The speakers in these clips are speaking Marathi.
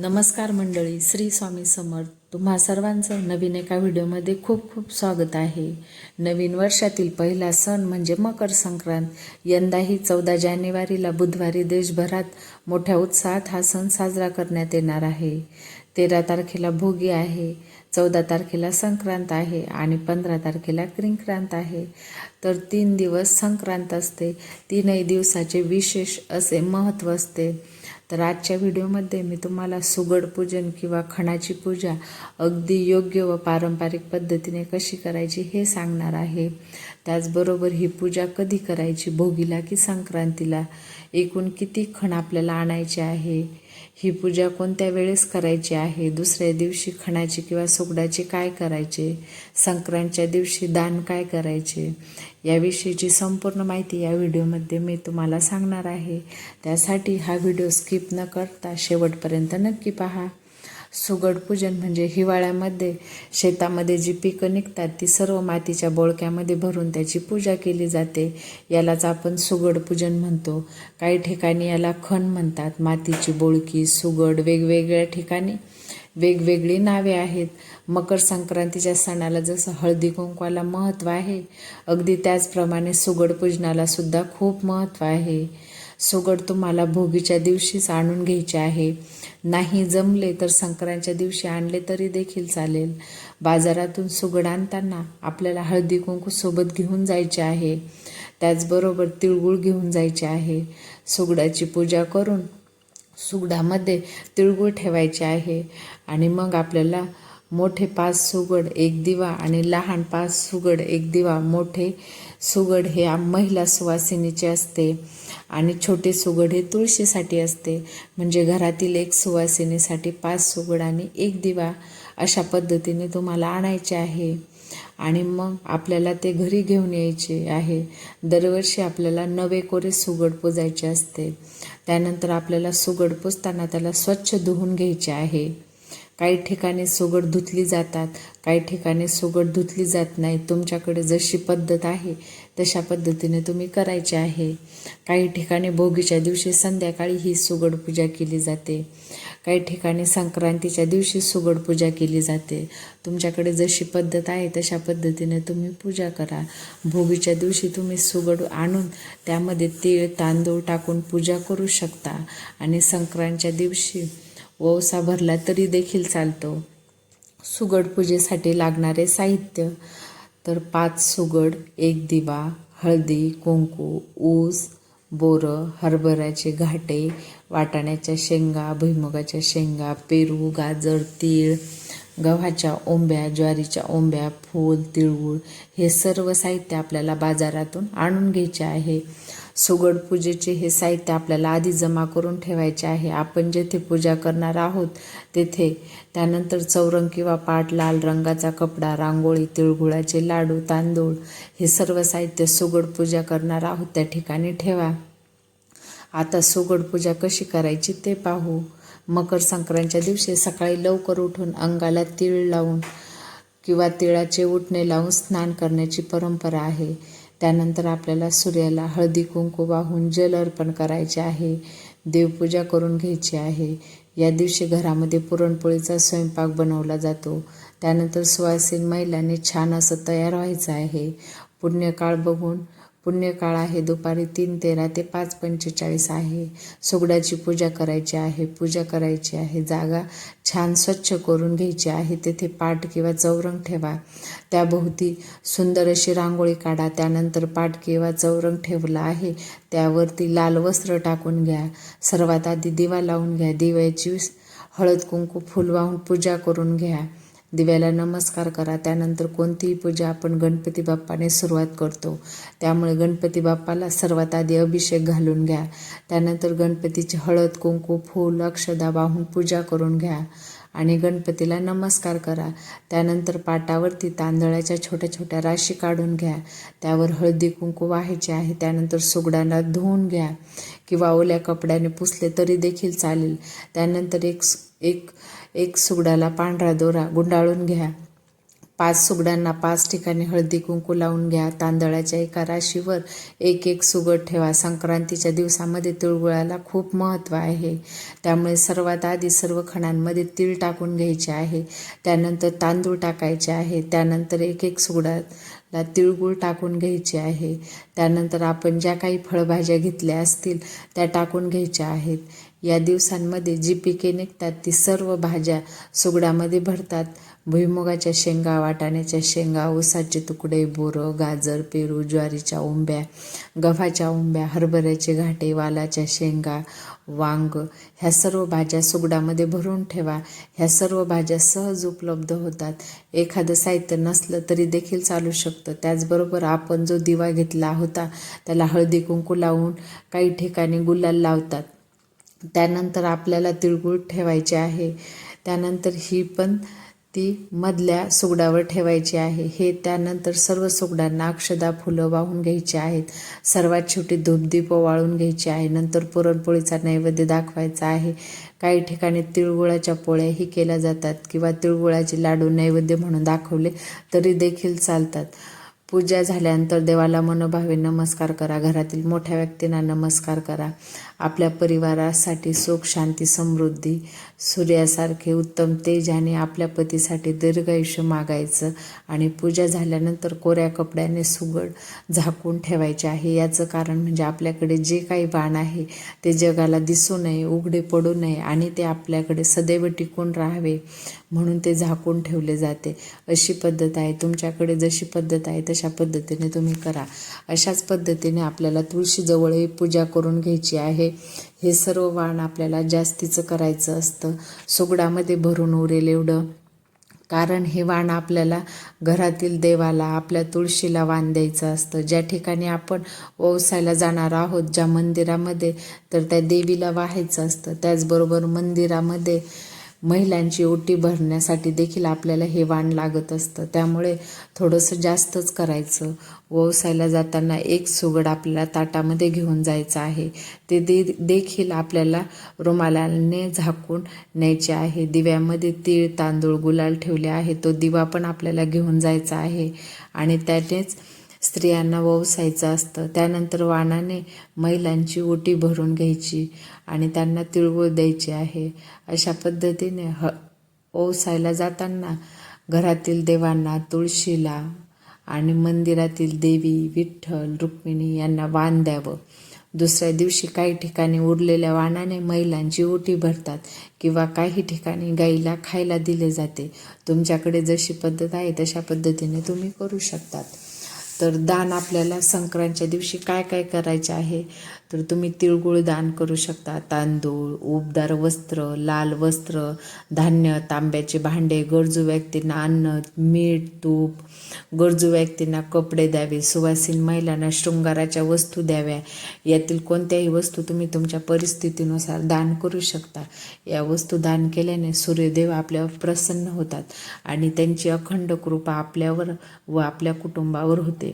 नमस्कार मंडळी श्री स्वामी समर्थ. तुम्हा सर्वांचं नवीन एका व्हिडिओमध्ये खूप खूप स्वागत आहे. नवीन वर्षातील पहिला सण म्हणजे मकर संक्रांत. यंदाही चौदा जानेवारीला बुधवारी देशभरात मोठ्या उत्साहात हा सण साजरा करण्यात येणार आहे. तेरा तारखेला भोगी आहे चौदा तारखेला संक्रांत आहे आणि पंधरा तारखेला क्रिंक्रांत आहे. तर तीन दिवस संक्रांत असते तीनही दिवसाचे विशेष असे महत्त्व असते. तर आजच्या व्हिडिओमध्ये मी तुम्हाला सुगड पूजन किंवा खणाची पूजा अगदी योग्य व पारंपरिक पद्धतीने कशी करायची हे सांगणार आहे. त्याचबरोबर ही पूजा कधी करायची? भोगीला की संक्रांतीला? एकूण किती खण आपल्याला आणायचे आहे? ही पूजा कोणत्या वेळेस करायची आहे? दुसऱ्या दिवशी खणाची किंवा सुगडाची काय करायचे? संक्रांतच्या दिवशी दान काय करायचे? याविषयीची संपूर्ण माहिती या व्हिडिओमध्ये मी तुम्हाला सांगणार आहे. त्यासाठी हा व्हिडिओ स्किप न करता शेवटपर्यंत नक्की पहा. सुगड पूजन म्हणजे हिवाळ्यामध्ये शेतामध्ये जी पिकं निघतात ती सर्व मातीच्या बोळक्यामध्ये भरून त्याची पूजा केली जाते. यालाच आपण सुगड पूजन म्हणतो. काही ठिकाणी याला खण म्हणतात. मातीची बोळकी सुगड वेगवेगळ्या ठिकाणी वेगवेगळी नावे आहेत. मकर संक्रांतीच्या सणाला जसं हळदी कुंकवाला महत्त्व आहे अगदी त्याचप्रमाणे सुगड पूजनाला सुद्धा खूप महत्त्व आहे. सुगड तुम्हाला भोगीच्या दिवशीच आणून घ्यायचे आहे. नाही जमले तर संक्रांतच्या दिवशी आणले तरी देखील चालेल. बाजारातून सुगड आणताना आपल्याला हळदी कुंकू सोबत घेऊन जायचे आहे. त्याचबरोबर तिळगुळ घेऊन जायचे आहे. सुगडाची पूजा करून सुगडामध्ये तिळगुळ ठेवायचे आहे. आणि मग आपल्याला मोठे पाच सुगड एक दिवा आणि लहान पाच सुगड एक दिवा. मोठे सुगड हे महिला सुवासिनीचे असते आणि छोटे सुगड हे तुळशीसाठी असते. म्हणजे घरातील एक सुवासिनीसाठी पाच सुगड आणि एक दिवा अशा पद्धतीने तुम्हाला आणायचे आहे. आणि मग आपल्याला ते घरी घेऊन यायचे आहे. दरवर्षी आपल्याला नवे कोरे सुगड पुजायचे असते. त्यानंतर आपल्याला सुगड पुजताना त्याला स्वच्छ धुवून घ्यायचे आहे. काही ठिकाणी सुगड धुतली जातात काही ठिकाणी सुगड धुतली जात नाही. तुमच्याकडे जशी पद्धत आहे तशा पद्धतीने तुम्ही करायचे आहे. काही ठिकाणी भोगीच्या दिवशी संध्याकाळी ही सुगड पूजा केली जाते. काही ठिकाणी संक्रांतीच्या दिवशी सुगड पूजा केली जाते. तुमच्याकडे जशी पद्धत आहे तशा पद्धतीने तुम्ही पूजा करा. भोगीच्या दिवशी तुम्ही सुगड आणून त्यामध्ये तीळ तांदूळ टाकून पूजा करू शकता. आणि संक्रांतच्या दिवशी ओसा भरला तरी देखील चालतो. सुगड पूजेसाठी लागणारे साहित्य. तर पाच सुगड एक दिवा हळदी कुंकू ऊस बोरं हरभऱ्याचे घाटे वाटाण्याच्या शेंगा भुईमुगाच्या शेंगा पेरू गाजर तीळ गव्हाच्या ओंब्या ज्वारीच्या ओंब्या फूल तिळगुळ हे सर्व साहित्य आपल्याला बाजारातून आणून घ्यायचे आहे. सुगड पूजेचे हे साहित्य आपल्याला आधी जमा करून ठेवायचे आहे. आपण जेथे पूजा करणार आहोत तेथे त्यानंतर चौरंग किंवा पाट लाल रंगाचा कपडा रांगोळी तिळगुळाचे लाडू तांदूळ हे सर्व साहित्य सुगड पूजा करणार आहोत त्या ठिकाणी ठेवा. आता सुगड पूजा कशी करायची ते पाहू. मकर संक्रांतच्या दिवशी सकाळी लवकर उठून अंगाला तीळ लावून किंवा तिळाचे उठणे लावून स्नान करण्याची परंपरा आहे. त्यानंतर आपल्याला सूर्याला हळदी कुंकू वाहून जल अर्पण करायचे आहे. देवपूजा करून घ्यायची आहे. या दिवशी घरामध्ये पुरणपोळीचा स्वयंपाक बनवला जातो. त्यानंतर सुवासीन महिलांनी छान असं तयार व्हायचं आहे. पुण्यकाळ बघून पुण्यकाळ आहे. दुपारी तीन तेरा ते पाच पंचेचाळीस आहे. सुगडाची पूजा करायची आहे. पूजा करायची आहे. जागा छान स्वच्छ करून घ्यायची आहे. तेथे पाट किंवा चौरंग ठेवा. त्याभोवती सुंदर अशी रांगोळी काढा. त्यानंतर पाट किंवा चौरंग ठेवला आहे. त्यावरती लाल वस्त्र टाकून घ्या. सर्वात आधी दिवा लावून घ्या. दिव्याची हळद कुंकू फुल वाहून पूजा करून घ्या. दिव्याला नमस्कार करा. त्यानंतर कोणतीही पूजा आपण गणपती बाप्पाने सुरुवात करतो. त्यामुळे गणपती बाप्पाला सर्वात आधी अभिषेक घालून घ्या. त्यानंतर गणपतीची हळद कुंकू फूल अक्षदा वाहून पूजा करून घ्या. आणि गणपतीला नमस्कार करा. त्यानंतर पाटावरती तांदळाच्या छोट्या छोट्या राशी काढून घ्या. त्यावर हळदी कुंकू व्हायचे आहे. त्यानंतर सुगडांना धुवून घ्या. किंवा ओल्या कपड्याने पुसले तरी देखील चालेल. त्यानंतर एक एक एक सुगडाला पांढरा दोरा गुंडाळून घ्या. पाच सुगडांना पाच ठिकाणी हळदी कुंकू लावून घ्या. तांदळाच्या एका राशीवर एक एक सुगड ठेवा. संक्रांतीच्या दिवसामध्ये तिळगुळाला खूप महत्त्व आहे. त्यामुळे सर्वात आधी सर्व खणांमध्ये तीळ टाकून घ्यायचे आहे. त्यानंतर तांदूळ टाकायचे आहे. त्यानंतर एक एक सुगडाला तिळगुळ टाकून घ्यायचे आहे. त्यानंतर आपण ज्या काही फळभाज्या घेतल्या असतील त्या टाकून घ्यायच्या आहेत. या दिवसांमध्ये जी पिके निघतात ती सर्व भाज्या सुगडामध्ये भरतात. भुईमुगाच्या शेंगा वाटाण्याच्या शेंगा ऊसाचे तुकडे बोरं गाजर पेरू ज्वारीच्या उंब्या गव्हाच्या उंब्या हरभऱ्याचे घाटे वालाच्या शेंगा वांग ह्या सर्व भाज्या सुगडामध्ये भरून ठेवा. ह्या सर्व भाज्या सहज उपलब्ध होतात. एखादं साहित्य नसलं तरी देखील चालू शकतं. त्याचबरोबर आपण जो दिवा घेतला होता त्याला हळदी कुंकू लावून काही ठिकाणी गुलाल लावतात. त्यानंतर आपल्याला तिळगुळ ठेवायचे आहे. त्यानंतर ही पण ती मधल्या सुगडावर ठेवायची आहे. हे त्यानंतर सर्व सुगडांना अक्षदा फुलं वाहून घ्यायची आहेत. सर्वात छोटी धूपदीपं वाळून घ्यायची आहे. नंतर पुरणपोळीचा नैवेद्य दाखवायचा आहे. काही ठिकाणी तिळगुळाच्या पोळ्याही केल्या जातात किंवा तिळगुळाचे लाडू नैवेद्य म्हणून दाखवले तरी देखील चालतात. पूजा झाल्यानंतर देवाला मनोभावे नमस्कार करा. घरातील मोठ्या व्यक्तींना नमस्कार करा. आपल्या परिवारासाठी सुख शांती समृद्धी सूर्यासारखे उत्तम तेज आणि आपल्या पतीसाठी दीर्घायुष्य मागायचं आणि पूजा झाल्यानंतर कोऱ्या कपड्याने सुगड झाकून ठेवायचे आहे. याचं कारण म्हणजे आपल्याकडे जे काही बाण आहे ते जगाला दिसू नये उघडे पडू नये आणि ते आपल्याकडे सदैव टिकून राहावे. म्हणून ते झाकून ठेवले जाते. अशी पद्धत आहे. तुमच्याकडे जशी पद्धत आहे तशा पद्धतीने तुम्ही करा. अशाच पद्धतीने आपल्याला तुळशीजवळही पूजा करून घ्यायची आहे. हे सर्व वाण आपल्याला जास्तीचं करायचं असतं. सुगडामध्ये भरून उरेल एवढं. कारण हे वाण आपल्याला घरातील देवाला आपल्या तुळशीला वाण द्यायचं असतं. ज्या ठिकाणी आपण ओवसायला जाणार आहोत ज्या मंदिरामध्ये तर त्या देवीला वाहायचं असतं. त्याचबरोबर मंदिरामध्ये महिलांची ओटी भरण्यासाठी देखील आपल्याला हे वाण लागत असतं. त्यामुळे थोडंसं जास्तच करायचं. व्यवसायाला जाताना एक सुगड आपल्याला ताटामध्ये घेऊन जायचं आहे. ते दे देखील आपल्याला रुमालाने झाकून न्यायचे आहे. दिव्यामध्ये तीळ तांदूळ गुलाल ठेवले आहे. तो दिवा पण आपल्याला घेऊन जायचा आहे. आणि त्यानेच स्त्रियांना ववसायचं असतं. त्यानंतर वाणाने महिलांची ओटी भरून घ्यायची आणि त्यांना तिळगुळ द्यायची आहे. अशा पद्धतीने ह ओवसायला जाताना घरातील देवांना तुळशीला आणि मंदिरातील देवी विठ्ठल रुक्मिणी यांना वाण द्यावं. दुसऱ्या दिवशी काही ठिकाणी उरलेल्या वाणाने महिलांची ओटी भरतात किंवा काही ठिकाणी गाईला खायला दिले जाते. तुमच्याकडे जशी पद्धत आहे तशा पद्धतीने तुम्ही करू शकतात. तर दान आपल्याला संक्रांतच्या दिवशी काय काय करायचे आहे? तर तुम्ही तिळगुळ दान करू शकता. तांदूळ उबदार वस्त्र लाल वस्त्र धान्य तांब्याचे भांडे गरजू व्यक्तींना अन्न मीठ तूप गरजू व्यक्तींना कपडे द्यावे सुवासीन महिलांना शृंगाराच्या वस्तू द्याव्या. यातील कोणत्याही वस्तू तुम्ही तुमच्या परिस्थितीनुसार दान करू शकता. या वस्तू दान केल्याने सूर्यदेव आपल्यावर प्रसन्न होतात आणि त्यांची अखंड कृपा आपल्यावर व आपल्या कुटुंबावर होते.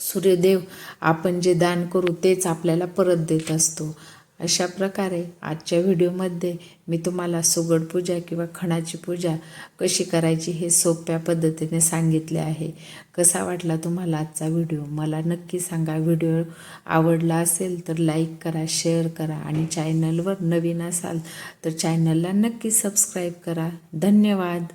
सूर्यदेव आपण जे दान करू तेच आपल्याला परत देत असतो. अशा प्रकारे आजच्या व्हिडिओमध्ये मी तुम्हाला सुगड पूजा किंवा खणाची पूजा कशी करायची हे सोप्या पद्धतीने सांगितले आहे. कसा वाटला तुम्हाला आजचा व्हिडिओ? मला नक्की सांगा. व्हिडिओ आवडला असेल तर लाईक करा शेअर करा आणि चॅनलवर नवीन असाल तर चॅनलला नक्की सबस्क्राईब करा. धन्यवाद.